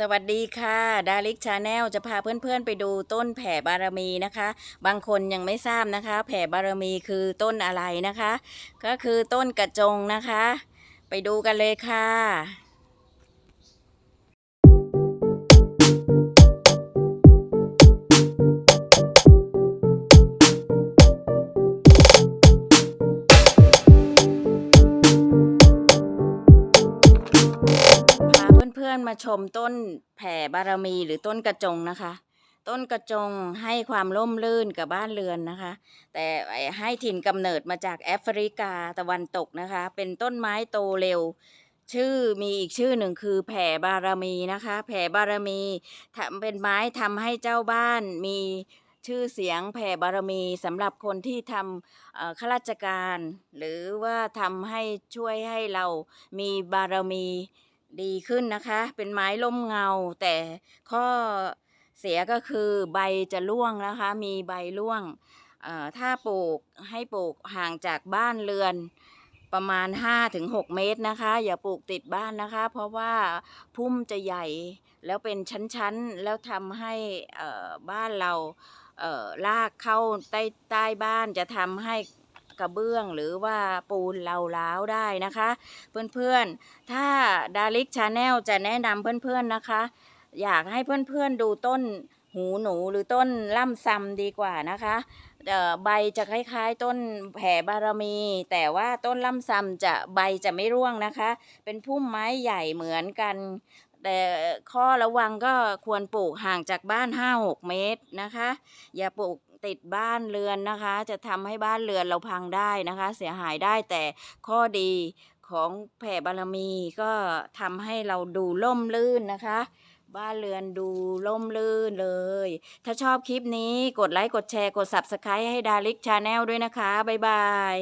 สวัสดีค่ะดาริกชาแนลจะพาเพื่อนๆไปดูต้นแผ่บารมีนะคะ บางคนยังไม่ทราบนะคะ แผ่บารมีคือต้นอะไรนะคะ ก็คือต้นกระจงนะคะ ไปดูกันเลยค่ะ อนๆมาชมต้นแผ่บารมีหรือต้นกระจงนะคะ ต้นกระจงให้ความร่มรื่นกับบ้านเรือนนะคะ แต่ให้ถิ่นกำเนิดมาจากแอฟริกาตะวันตกนะคะ เป็นต้นไม้โตเร็ว ชื่อมีอีกชื่อหนึ่งคือแผ่บารมีนะคะ แผ่บารมีทำเป็นไม้ทำให้เจ้าบ้านมีชื่อเสียงแผ่บารมีสำหรับคนที่ทำข้าราชการ หรือว่าทำให้ช่วยให้เรามีบารมี ดีขึ้นนะคะ เป็นไม้ร่มเงา แต่ข้อเสียก็คือใบจะร่วงนะคะ มีใบร่วงถ้าปลูกให้ปลูกห่างจากบ้านเรือนประมาณ 5-6 เมตรนะคะ อย่าปลูกติดบ้านนะคะ เพราะว่าพุ่มจะใหญ่แล้วเป็นชั้นๆ แล้วทำให้บ้านเราลากเข้าใต้ใต้บ้านจะทำให้ กระเบื้องหรือว่าปูนเราล้าวได้นะคะ เพื่อนๆ ถ้าดาริกชาแนลจะแนะนำเพื่อนๆนะคะ อยากให้เพื่อนๆดูต้นหูหนูหรือต้นล่ำซำดีกว่านะคะใบจะคล้าย ๆ ต้นแผ่บารมี แต่ว่าต้นล่ำซำจะใบจะไม่ร่วงนะคะ เป็นพุ่มไม้ใหญ่เหมือนกัน แต่ข้อระวังก็ควรปลูกห่างจากบ้าน 5-6 เมตรนะคะ อย่าปลูก ติดบ้านเรือนนะคะ จะทำให้บ้านเรือนเราพังได้นะคะ เสียหายได้แต่ข้อดีของแผ่บารมีก็ทำให้เราดูล่มลื่นนะคะบ้านเรือนดูล่มลื่นเลย ถ้าชอบคลิปนี้กดไลค์ กดแชร์ กด Subscribe ให้ดาริกชาแนลด้วยนะคะ บ๊ายบาย